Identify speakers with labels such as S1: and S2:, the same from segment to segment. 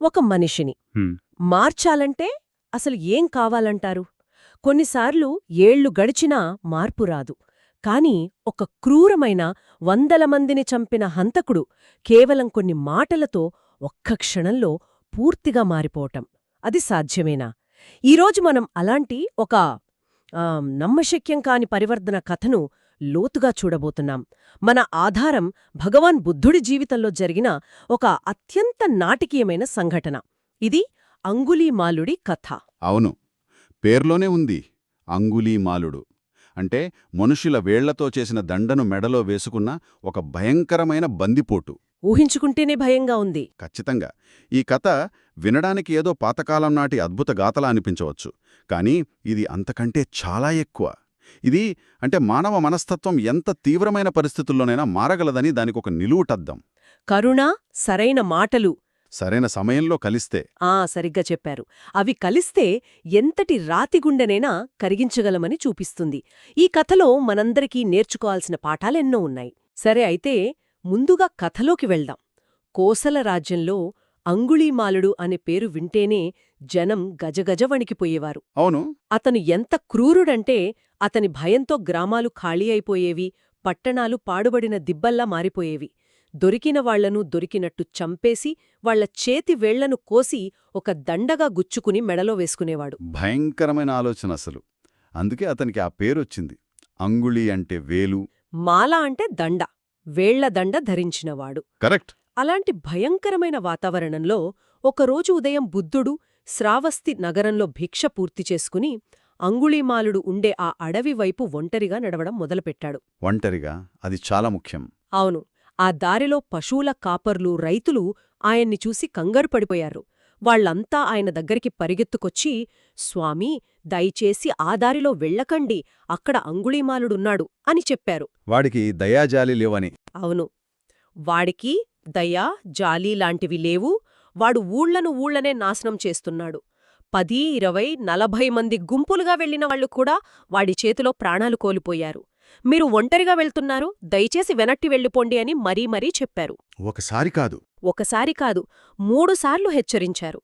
S1: ఒక మనిషిని. మార్చాలంటే అసలు ఏం కావాలంటారు? కొన్నిసార్లు ఏళ్ళు గడిచినా మార్పు రాదు. కాని ఒక క్రూరమైన వందల మందిని చంపిన హంతకుడు కేవలం కొన్ని మాటలతో ఒక్క క్షణంలో పూర్తిగా మారిపోవటం. అది సాధ్యమేనా? ఈరోజు మనం అలాంటి ఒక నమ్మశక్యం కాని పరివర్తన కథను లోతుగా చూడబోతున్నాం. మన ఆధారం భగవాన్ బుద్ధుడి జీవితంలో జరిగిన ఒక అత్యంత నాటకీయమైన సంఘటన. ఇది అంగుళీమాలుడి కథ.
S2: అవును. పేర్లోనే ఉంది అంగుళీమాలుడు అంటే మనుషుల వేళ్ళతో చేసిన దండను మెడలో వేసుకున్న ఒక భయంకరమైన బందిపోటు.
S1: ఊహించుకుంటేనే భయంగా ఉంది.
S2: ఖచ్చితంగా. ఈ కథ వినడానికి ఏదో పాతకాలం నాటి అద్భుత గాథలా అనిపించవచ్చు. కానీ ఇది అంతకంటే చాలా ఎక్కువ. ఇది అంటే మానవ మనస్తత్వం ఎంత తీవ్రమైన పరిస్థితుల్లోనైనా మారగలదని దానికొక నిలువుటద్దం.
S1: కరుణ సరైన మాటలు.
S2: సరైన సమయంలో కలిస్తే.
S1: ఆ సరిగ్గా చెప్పారు. అవి కలిస్తే ఎంతటి రాతిగుండెనైనా కరిగించగలమని చూపిస్తుంది. ఈ కథలో మనందరికీ నేర్చుకోవాల్సిన పాఠాలెన్నో ఉన్నాయి. సరే అయితే ముందుగా కథలోకి వెళ్దాం. కోసల రాజ్యంలో అంగుళీమాలుడు అనే పేరు వింటేనే జనం గజగజ వణికిపోయేవారు.
S2: అవును.
S1: అతను ఎంత క్రూరుడంటే అతని భయంతో గ్రామాలు ఖాళీ అయిపోయేవి పట్టణాలు పాడుబడిన దిబ్బల్లా మారిపోయేవి. దొరికిన వాళ్ళను దొరికినట్టు చంపేసి వాళ్ళ చేతి వేళ్ళను కోసి ఒక దండగా గుచ్చుకుని మెడలో వేసుకునేవాడు.
S2: భయంకరమైన ఆలోచన అసలు. అందుకే అతనికి ఆ పేరొచ్చింది. అంగుళి అంటే వేలు.
S1: మాల అంటే దండ. వేళ్ళ దండ ధరించినవాడు.
S2: కరెక్ట్.
S1: అలాంటి భయంకరమైన వాతావరణంలో ఒకరోజు ఉదయం బుద్ధుడు శ్రావస్తి నగరంలో భిక్ష పూర్తి చేసుకుని అంగుళీమాలుడు ఉండే ఆ అడవి వైపు ఒంటరిగా నడవడం మొదలుపెట్టాడు.
S2: ఒంటరిగా? అది చాలా ముఖ్యం.
S1: అవును. ఆ దారిలో పశువుల కాపర్లు రైతులు ఆయన్ని చూసి కంగారు పడిపోయారు. వాళ్ళంతా ఆయన దగ్గరికి పరిగెత్తుకొచ్చి స్వామీ దయచేసి ఆ దారిలో వెళ్ళకండి. అక్కడ అంగుళీమాలుడున్నాడు అని చెప్పారు.
S2: వాడికి దయాజాలి లేవని.
S1: అవును. వాడికి దయ జాలి లాంటివి లేవు. వాడు ఊళ్ళను ఊళ్ళనే నాశనం చేస్తున్నాడు. పది ఇరవై నలభై మంది గుంపులుగా వెళ్ళిన వాళ్ళు కూడా వాడి చేతిలో ప్రాణాలు కోల్పోయారు. మీరు ఒంటరిగా వెళ్తున్నారు దయచేసి వెనక్కి వెళ్ళిపోండి అని మరీ మరీ చెప్పారు.
S2: ఒకసారి కాదు.
S1: ఒకసారి కాదు మూడుసార్లు హెచ్చరించారు.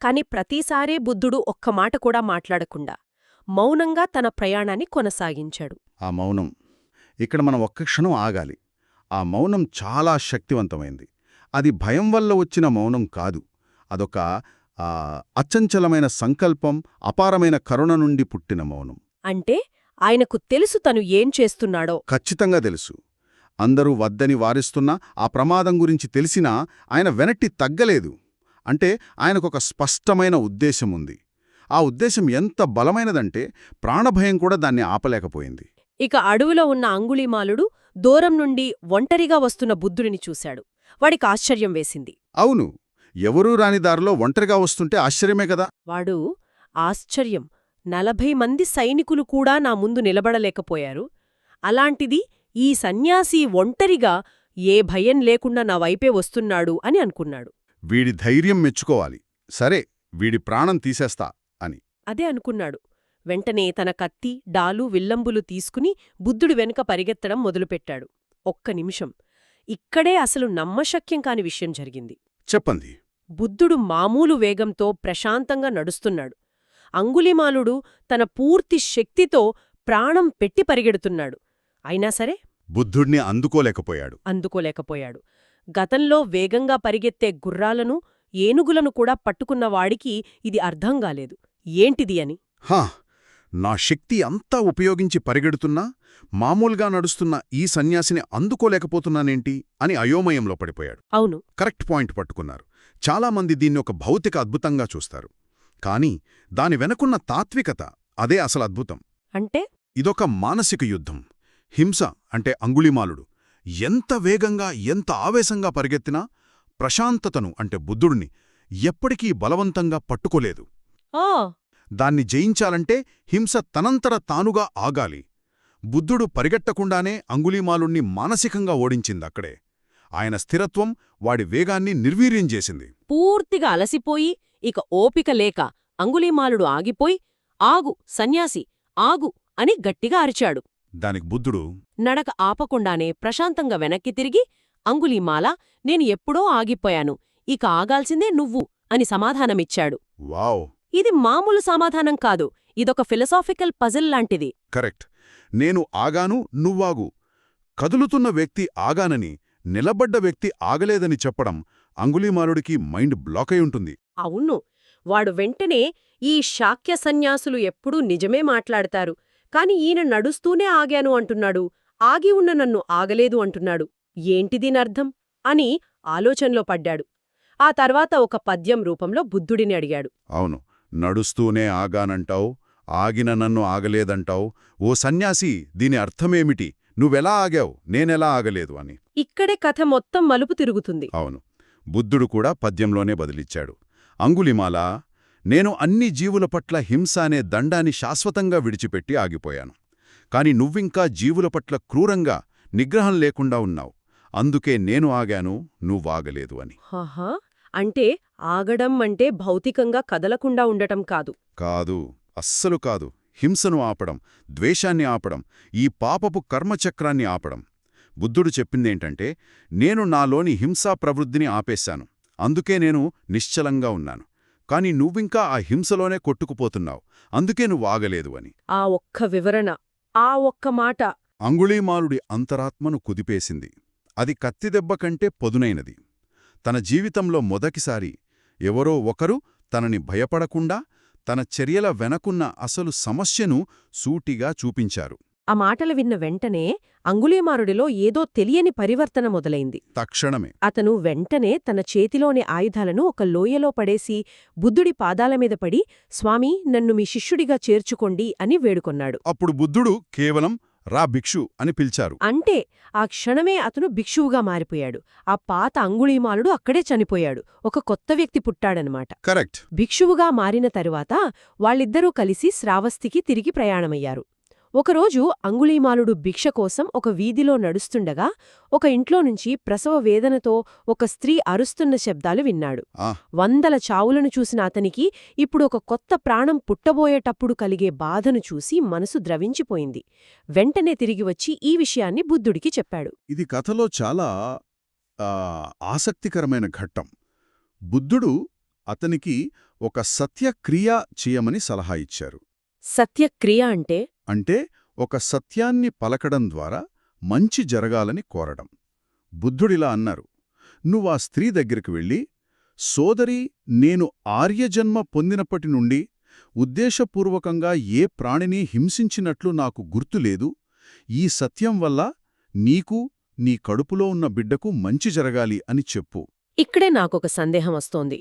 S1: కాని ప్రతిసారీ బుద్ధుడు ఒక్క మాట కూడా మాట్లాడకుండా మౌనంగా తన ప్రయాణాన్ని కొనసాగించాడు.
S2: ఆ మౌనం ఇక్కడ మనం ఒక్క క్షణం ఆగాలి. ఆ మౌనం చాలా శక్తివంతమైంది. అది భయం వల్ల వచ్చిన మౌనం కాదు. అదొక అచంచలమైన సంకల్పం అపారమైన కరుణ నుండి పుట్టిన మౌనం.
S1: అంటే ఆయనకు తెలుసు తను ఏం చేస్తున్నాడో.
S2: ఖచ్చితంగా తెలుసు. అందరూ వద్దని వారిస్తున్నా ఆ ప్రమాదం గురించి తెలిసినా ఆయన వెనట్టి తగ్గలేదు. అంటే ఆయనకొక స్పష్టమైన ఉద్దేశం ఉంది ఆ ఉద్దేశం ఎంత బలమైనదంటే ప్రాణభయం కూడా దాన్ని ఆపలేకపోయింది.
S1: ఇక అడవిలో ఉన్న అంగుళీమాలుడు దూరం నుండి ఒంటరిగా వస్తున్న బుద్ధుడిని చూశాడు. వాడికి ఆశ్చర్యం వేసింది.
S2: అవును ఎవరూ రాని దారిలో ఒంటరిగా వస్తుంటే ఆశ్చర్యమే కదా?
S1: వాడు ఆశ్చర్యం నలభై మంది సైనికులు కూడా నా ముందు నిలబడలేకపోయారు. అలాంటిది ఈ సన్యాసి ఒంటరిగా ఏ భయం లేకుండా నా వైపే వస్తున్నాడు అని అనుకున్నాడు.
S2: వీడి ధైర్యం మెచ్చుకోవాలి. సరే వీడి ప్రాణం తీసేస్తా అని.
S1: అదే అనుకున్నాడు. వెంటనే తన కత్తి డాలు విల్లంబులు తీసుకుని బుద్ధుడి వెనుక పరిగెత్తడం మొదలుపెట్టాడు. ఒక్క నిమిషం. ఇక్కడే అసలు నమ్మశక్యం కాని విషయం జరిగింది.
S2: చెప్పండి.
S1: బుద్ధుడు మామూలు వేగంతో ప్రశాంతంగా నడుస్తున్నాడు. అంగుళిమాలుడు తన పూర్తి శక్తితో ప్రాణం పెట్టి పరిగెడుతున్నాడు. అయినా సరే
S2: బుద్ధుణ్ణి అందుకోలేకపోయాడు.
S1: అందుకోలేకపోయాడు. గతంలో వేగంగా పరిగెత్తే గుర్రాలను ఏనుగులను కూడా పట్టుకున్న వాడికి ఇది అర్థం కాలేదు. ఏంటిది అని?
S2: హా! నా శక్తి అంతా ఉపయోగించి పరిగెడుతున్నా మామూలుగా నడుస్తున్న ఈ సన్యాసిని అందుకోలేకపోతున్నానేంటి అని అయోమయంలో పడిపోయాడు.
S1: అవును.
S2: కరెక్ట్ పాయింట్ పట్టుకున్నారు. చాలామంది దీన్ని ఒక భౌతిక అద్భుతంగా చూస్తారు. కానీ దాని వెనకున్న తాత్వికత అదే అసలు అద్భుతం.
S1: అంటే?
S2: ఇదొక మానసిక యుద్ధం. హింస అంటే అంగుళిమాలుడు. ఎంత వేగంగా ఎంత ఆవేశంగా పరిగెత్తినా ప్రశాంతతను అంటే బుద్ధుడిని ఎప్పటికీ బలవంతంగా పట్టుకోలేదు. దాన్ని జయించాలంటే హింస తనంతర తానుగా ఆగాలి. బుద్ధుడు పరిగెట్టకుండానే అంగుళీమాలుణ్ణి మానసికంగా ఓడించిందక్కడే. ఆయన స్థిరత్వం వాడి వేగాన్ని నిర్వీర్యం చేసింది.
S1: పూర్తిగా అలసిపోయి ఇక ఓపిక లేక అంగుళీమాలుడు ఆగిపోయి ఆగు సన్యాసి ఆగు అని గట్టిగా అరిచాడు.
S2: దానికి బుద్ధుడు
S1: నడక ఆపకుండానే ప్రశాంతంగా వెనక్కి తిరిగి అంగుళీమాల నేను ఎప్పుడో ఆగిపోయాను. ఇక ఆగాల్సిందే నువ్వు అని సమాధానమిచ్చాడు.
S2: వావ్!
S1: ఇది మామూలు సమాధానం కాదు. ఇదొక ఫిలసాఫికల్ పజిల్ లాంటిది.
S2: కరెక్ట్. నేను ఆగాను నువ్వాగు. కదులుతున్న వ్యక్తి ఆగానని నిలబడ్డ వ్యక్తి ఆగలేదని చెప్పడం అంగుళీమాలుడికి మైండ్ బ్లాక్ అయి ఉంటుంది.
S1: అవును. వాడు వెంటనే ఈ శాక్య సన్యాసులు ఎప్పుడూ నిజమే మాట్లాడతారు. కాని ఈయన నడుస్తూనే ఆగాను అంటున్నాడు. ఆగి ఉన్న నన్ను ఆగలేదు అంటున్నాడు. ఏంటిదీనర్థం అని ఆలోచనలో పడ్డాడు. ఆ తర్వాత ఒక పద్యం రూపంలో బుద్ధుడిని అడిగాడు.
S2: అవును. నడుస్తూనే ఆగానంటావు ఆగిన నన్ను ఆగలేదంటావు. ఓ సన్యాసి దీని అర్థమేమిటి? నువ్వెలా ఆగావు? నేనెలా ఆగలేదు అని.
S1: ఇక్కడే కథ మొత్తం మలుపు తిరుగుతుంది.
S2: అవును. బుద్ధుడు కూడా పద్యంలోనే బదిలిచ్చాడు. అంగులిమాల నేను అన్ని జీవుల పట్ల హింస అనే దండాన్ని శాశ్వతంగా విడిచిపెట్టి ఆగిపోయాను. కాని నువ్వింకా జీవుల పట్ల క్రూరంగా నిగ్రహం లేకుండా ఉన్నావు. అందుకే నేను ఆగాను నువ్వాగలేదు అని.
S1: అంటే ఆగడం అంటే భౌతికంగా కదలకుండా ఉండటం కాదు.
S2: కాదు. అస్సలు కాదు. హింసను ఆపడం ద్వేషాన్ని ఆపడం ఈ పాపపు కర్మచక్రాన్ని ఆపడం. బుద్ధుడు చెప్పిందేంటంటే నేను నాలోని హింసా ప్రవృద్ధిని ఆపేశాను. అందుకే నేను నిశ్చలంగా ఉన్నాను. కాని నువ్వింకా ఆ హింసలోనే కొట్టుకుపోతున్నావు. అందుకే నువ్వు ఆగలేదు అని.
S1: ఆ ఒక్క వివరణ ఆ ఒక్క మాట.
S2: అంగుళీమాలుడి అంతరాత్మను కుదిపేసింది. అది కత్తిదెబ్బ కంటే పొదునైనది. తన జీవితంలో మొదటిసారి ఎవరో ఒకరు తనని భయపడకుండా తన చర్యల వెనకున్న అసలు సమస్యను సూటిగా చూపించారు.
S1: ఆ మాటలు విన్న వెంటనే అంగుళీమారుడిలో ఏదో తెలియని పరివర్తన మొదలైంది.
S2: తక్షణమే.
S1: అతను వెంటనే తన చేతిలోని ఆయుధాలను ఒక లోయలో పడేసి బుద్ధుడి పాదాల మీద పడి స్వామీ నన్ను మీ శిష్యుడిగా చేర్చుకోండి అని వేడుకొన్నాడు.
S2: అప్పుడు బుద్ధుడు కేవలం రా భిక్షు అని పిలిచారు.
S1: అంటే ఆ క్షణమే అతను భిక్షువుగా మారిపోయాడు. ఆ పాత అంగుళీమాలుడు అక్కడే చనిపోయాడు. ఒక కొత్త వ్యక్తి పుట్టాడనమాట.
S2: కరెక్ట్.
S1: భిక్షువుగా మారిన తరువాత వాళ్ళిద్దరూ కలిసి శ్రావస్తికి తిరిగి ప్రయాణమయ్యారు. ఒకరోజు అంగుళీమాలుడు భిక్ష కోసం ఒక వీధిలో నడుస్తుండగా ఒక ఇంట్లో నుంచి ప్రసవ వేదనతో ఒక స్త్రీ అరుస్తున్న శబ్దాలు విన్నాడు. వందల చావులను చూసిన అతనికి ఇప్పుడు ఒక కొత్త ప్రాణం పుట్టబోయేటప్పుడు కలిగే బాధను చూసి మనసు ద్రవించిపోయింది. వెంటనే తిరిగి వచ్చి ఈ విషయాన్ని బుద్ధుడికి చెప్పాడు.
S2: ఇది కథలో చాలా ఆసక్తికరమైన ఘట్టం. బుద్ధుడు అతనికి ఒక సత్యక్రియ చేయమని సలహా ఇచ్చారు.
S1: సత్యక్రియ అంటే
S2: అంటే ఒక సత్యాన్ని పలకడం ద్వారా మంచి జరగాలని కోరడం. బుద్ధుడిలా అన్నారు. నువ్వా స్త్రీ దగ్గరికి వెళ్ళి సోదరి నేను ఆర్యజన్మ పొందినప్పటి నుండి ఉద్దేశపూర్వకంగా ఏ ప్రాణిని హింసించినట్లు నాకు గుర్తులేదు ఈ సత్యం వల్ల నీకు నీ కడుపులో ఉన్న బిడ్డకు మంచి జరగాలి అని చెప్పు.
S1: ఇక్కడే నాకొక సందేహం వస్తోంది.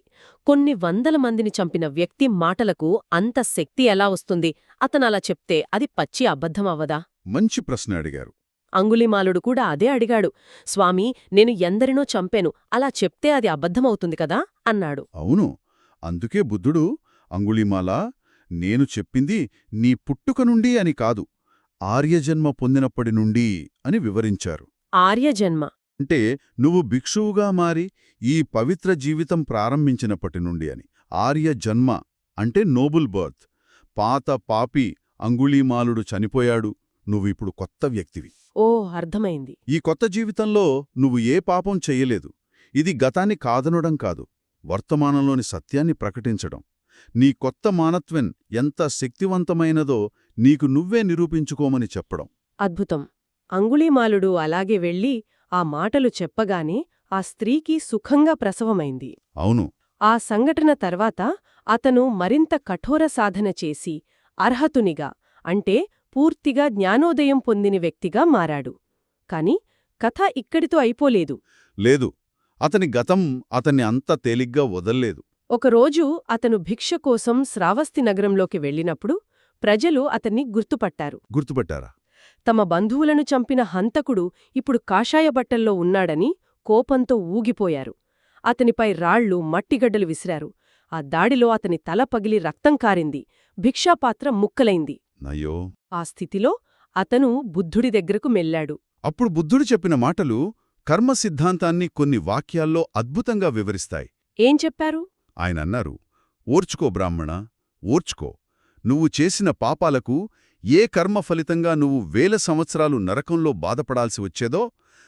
S1: కొన్ని వందల మందిని చంపిన వ్యక్తి మాటలకు అంత శక్తి ఎలా వస్తుంది? అతనలా చెప్తే అది పచ్చి అబద్ధం అవ్వదా?
S2: మంచి ప్రశ్న అడిగారు.
S1: అంగుళిమాలుడు కూడా అదే అడిగాడు. స్వామీ నేను ఎందరినో చంపాను. అలా చెప్తే అది అబద్ధమవుతుంది కదా? అన్నాడు.
S2: అవును. అందుకే బుద్ధుడు అంగుళిమాల నేను చెప్పింది నీ పుట్టుక నుండి అని కాదు ఆర్యజన్మ పొందినప్పటి నుండి అని వివరించారు.
S1: ఆర్యజన్మ?
S2: అంటే నువ్వు భిక్షువుగా మారి ఈ పవిత్ర జీవితం ప్రారంభించినప్పటి నుండి అని. ఆర్య జన్మ అంటే నోబుల్ బర్త్. పాత పాపి అంగుళీమాలుడు చనిపోయాడు. నువ్విప్పుడు కొత్త వ్యక్తివి.
S1: ఓ అర్థమైంది.
S2: ఈ కొత్త జీవితంలో నువ్వు ఏ పాపం చెయ్యలేదు ఇది గతాన్ని కాదనడం కాదు. వర్తమానంలోని సత్యాన్ని ప్రకటించడం. నీ కొత్త మానత్వెన్ ఎంత శక్తివంతమైనదో నీకు నువ్వే నిరూపించుకోమని చెప్పడం.
S1: అద్భుతం. అంగుళీమాలుడు అలాగే వెళ్ళి ఆ మాటలు చెప్పగానే ఆ స్త్రీకి సుఖంగా ప్రసవమైంది.
S2: అవును.
S1: ఆ సంఘటన తర్వాత అతను మరింత కఠోర సాధన చేసి అర్హతునిగా అంటే పూర్తిగా జ్ఞానోదయం పొందిన వ్యక్తిగా మారాడు. కాని కథ ఇక్కడితో అయిపోలేదు.
S2: లేదు. అతని గతం అతన్ని అంత తేలిగ్గా వదల్లేదు.
S1: ఒకరోజు అతను భిక్ష కోసం శ్రావస్తి నగరంలోకి వెళ్ళినప్పుడు ప్రజలు అతన్ని గుర్తుపట్టారు.
S2: గుర్తుపట్టారా?
S1: తమ బంధువులను చంపిన హంతకుడు ఇప్పుడు కాషాయ బట్టల్లో ఉన్నాడని కోపంతో ఊగిపోయారు. అతనిపై రాళ్ళు మట్టిగడ్డలు విసిరారు. ఆ దాడిలో అతని తల పగిలి రక్తం కారింది. భిక్షాపాత్ర ముక్కలైంది.
S2: అయ్యో
S1: ఆ స్థితిలో అతను బుద్ధుడి దగ్గరకు మెల్లాడు.
S2: అప్పుడు బుద్ధుడు చెప్పిన మాటలు కర్మ సిద్ధాంతాన్ని కొన్ని వాక్యాల్లో అద్భుతంగా వివరిస్తాయి.
S1: ఏం చెప్పారు?
S2: ఆయన అన్నారు ఓర్చుకో బ్రాహ్మణ ఓర్చుకో. నువ్వు చేసిన పాపాలకు ఏ కర్మ ఫలితంగా నువ్వు వేల సంవత్సరాలు నరకంలో బాధపడాల్సి వచ్చేదో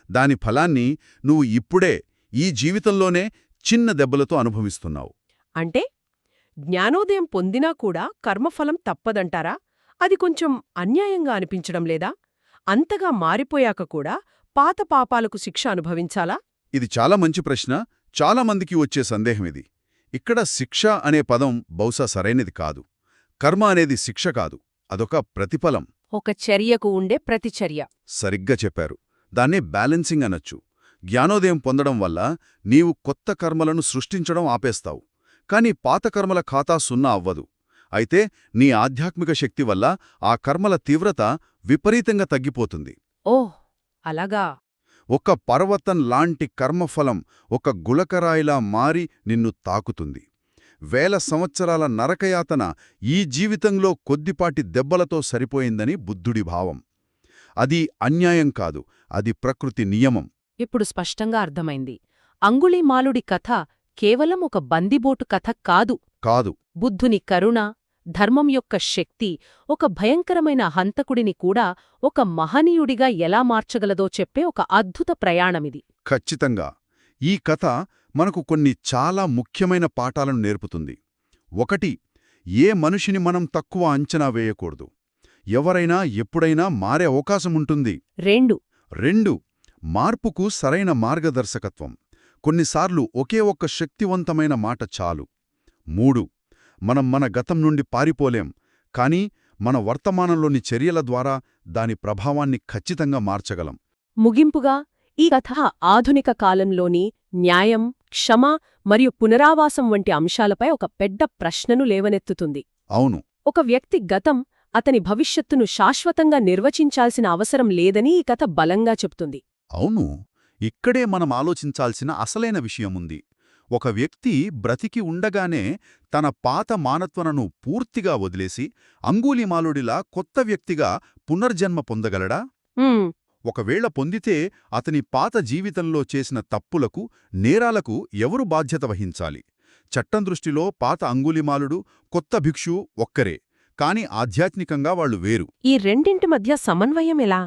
S2: దాని ఫలాన్ని నువ్వు ఇప్పుడే ఈ జీవితంలోనే చిన్న దెబ్బలతో అనుభవిస్తున్నావు.
S1: అంటే జ్ఞానోదయం పొందినా కూడా కర్మఫలం తప్పదంటారా? అది కొంచెం అన్యాయంగా అనిపించడం లేదా? అంతగా మారిపోయాక కూడా పాత పాపాలకు శిక్ష అనుభవించాలా?
S2: ఇది చాలా మంచి ప్రశ్న చాలా మందికి వచ్చే సందేహం ఇది. ఇక్కడ శిక్ష అనే పదం బహుశా సరైనది కాదు. కర్మ అనేది శిక్ష కాదు అదొక ప్రతిఫలం.
S1: ఒక చర్యకు ఉండే ప్రతిచర్య.
S2: సరిగ్గా చెప్పారు. దాన్నే బ్యాలెన్సింగ్ అనొచ్చు. జ్ఞానోదయం పొందడం వల్ల నీవు కొత్త కర్మలను సృష్టించడం ఆపేస్తావు. కాని పాత కర్మల ఖాతా సున్నా అవ్వదు. అయితే నీ ఆధ్యాత్మిక శక్తి వల్ల ఆ కర్మల తీవ్రత విపరీతంగా తగ్గిపోతుంది.
S1: ఓహ్! అలాగా.
S2: ఒక పర్వతం లాంటి కర్మఫలం ఒక గులకరాయిలా మారి నిన్ను తాకుతుంది. వేల సంవత్సరాల నరకయాతన ఈ జీవితంలో కొద్దిపాటి దెబ్బలతో సరిపోయిందని బుద్ధుడి భావం. అది అన్యాయం కాదు అది ప్రకృతి నియమం.
S1: ఇప్పుడు స్పష్టంగా అర్థమైంది. అంగుళీమాలుడి కథ కేవలం ఒక బందిబోటు కథ కాదు.
S2: కాదు.
S1: బుద్ధుని కరుణ ధర్మం యొక్క శక్తి ఒక భయంకరమైన హంతకుడిని కూడా ఒక మహనీయుడిగా ఎలా మార్చగలదో చెప్పే ఒక అద్భుత ప్రయాణమిది.
S2: ఖచ్చితంగా. ఈ కథ మనకు కొన్ని చాలా ముఖ్యమైన పాఠాలను నేర్పుతుంది. ఒకటి ఏ మనిషిని మనం తక్కువ అంచనా వేయకూడదు. ఎవరైనా ఎప్పుడైనా మారే అవకాశముంటుంది
S1: రెండు.
S2: రెండు మార్పుకు సరైన మార్గదర్శకత్వం. కొన్నిసార్లు ఒకే ఒక్క శక్తివంతమైన మాట చాలు. మూడు మనం మన గతం నుండి పారిపోలేం కానీ మన వర్తమానంలోని చర్యల ద్వారా దాని ప్రభావాన్ని ఖచ్చితంగా మార్చగలం.
S1: ముగింపుగా ఈ కథ ఆధునిక కాలంలోని న్యాయం క్షమ మరియు పునరావాసం వంటి అంశాలపై ఒక పెద్ద ప్రశ్నను లేవనెత్తుతుంది.
S2: అవును.
S1: ఒక వ్యక్తి గతం అతని భవిష్యత్తును శాశ్వతంగా నిర్వచించాల్సిన అవసరం లేదని ఈ కథ బలంగా చెప్తుంది
S2: అవును. ఇక్కడే మనం ఆలోచించాల్సిన అసలైన విషయముంది ఒక వ్యక్తి బ్రతికి ఉండగానే తన పాత మానత్వనను పూర్తిగా వదిలేసి అంగూలిమాలుడిలా కొత్త వ్యక్తిగా పునర్జన్మ పొందగలడా?
S1: "ఉమ్,
S2: ఒకవేళ పొందితే అతని పాత జీవితంలో చేసిన తప్పులకు నేరాలకు ఎవరు బాధ్యత వహించాలి? చట్టం దృష్టిలో పాత అంగులిమాలుడు కొత్త భిక్షు ఒక్కరే కాని ఆధ్యాత్మికంగా వాళ్ళు వేరు.
S1: ఈ రెండింటి మధ్య సమన్వయం ఎలా?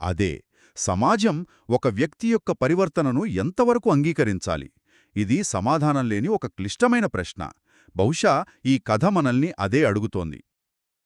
S2: అదే సమాజం ఒక వ్యక్తి యొక్క పరివర్తనను ఎంతవరకు అంగీకరించాలి? ఇది సమాధానం లేని ఒక క్లిష్టమైన ప్రశ్న. బహుశా ఈ కథ మనల్ని అదే అడుగుతోంది.